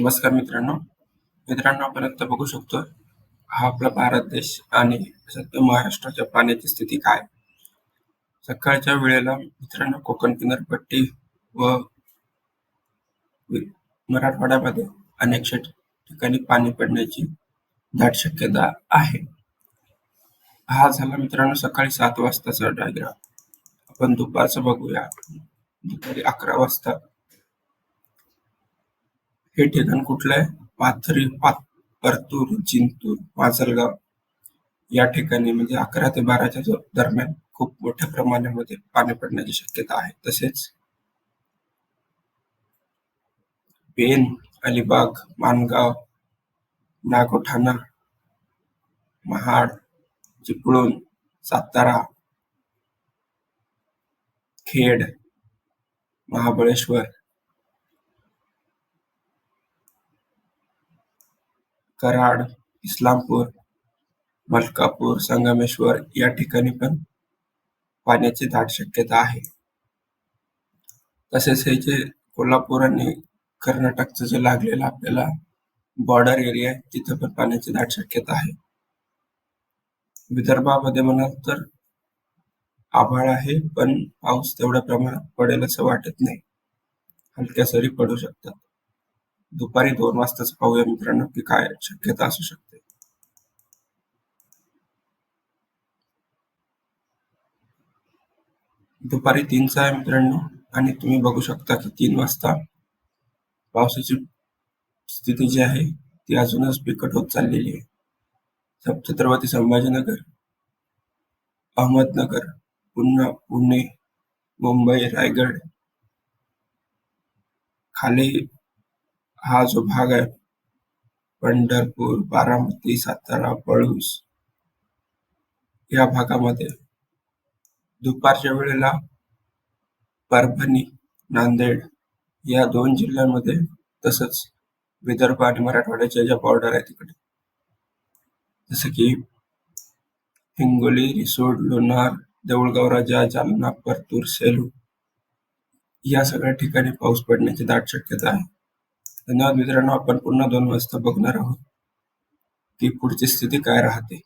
नमस्कार मित्रांनो. मित्रांनो आपण आता बघू शकतो हा आपला भारत देश आणि सध्या महाराष्ट्राच्या पाण्याची स्थिती काय सकाळच्या वेळेला मित्रांनो कोकण किनारपट्टी व मराठवाड्यामध्ये अनेक ठिकाणी पाणी पडण्याची दाट शक्यता आहे. हा झाला मित्रांनो सकाळी सात वाजताचा डायग्राम आपण दुपारचं बघूया. दुपारी अकरा वाजता हे ठिकाण कुठलं आहे? पाथरी पात परतूर जिंतूर माजलगाव या ठिकाणी म्हणजे अकरा ते बाराच्या दरम्यान खूप मोठ्या प्रमाणामध्ये पाणी पडण्याची शक्यता आहे. तसेच पेन अलिबाग मानगाव नागोठाणा महाड चिपळूण सातारा खेड महाबळेश्वर कराड इस्लामपूर मलकापूर संगमेश्वर या ठिकाणी पण पाण्याची दाट शक्यता आहे. तसेच हे जे कोल्हापूर आणि कर्नाटकचं जे लागलेलं आपल्याला बॉर्डर एरिया आहे तिथं पण पाण्याची दाट शक्यता आहे. विदर्भामध्ये म्हणाल तर आभाळ आहे पण पाऊस तेवढ्या प्रमाणात पडेल असं वाटत नाही. हलक्या सरी पडू शकतात. दुपारी दोन वाजताच पाहूया मित्रांनो की काय शक्यता असू शकते. दुपारी तीनचा आहे मित्रांनो आणि तुम्ही बघू शकता की तीन वाजता पावसाची स्थिती जी आहे ती अजूनच बिकट होत चाललेली आहे. छत्रपती संभाजीनगर अहमदनगर पुन्हा पुणे मुंबई रायगड खाली हा जो भाग आहे पंढरपूर बारामती सातारा पळूस या भागामध्ये दुपारच्या वेळेला परभणी नांदेड या दोन जिल्ह्यांमध्ये तसंच विदर्भ आणि मराठवाड्याच्या ज्या बॉर्डर आहे तिकडे. जसं की हिंगोली रिसोड लोणार देऊळगाव राजा जालना परतूर सेलू या सगळ्या ठिकाणी पाऊस पडण्याची दाट शक्यता आहे. धन्यवाद मित्रांनो आपण पुन्हा दोन वाजता बघणार आहोत की पुढची स्थिती काय राहते.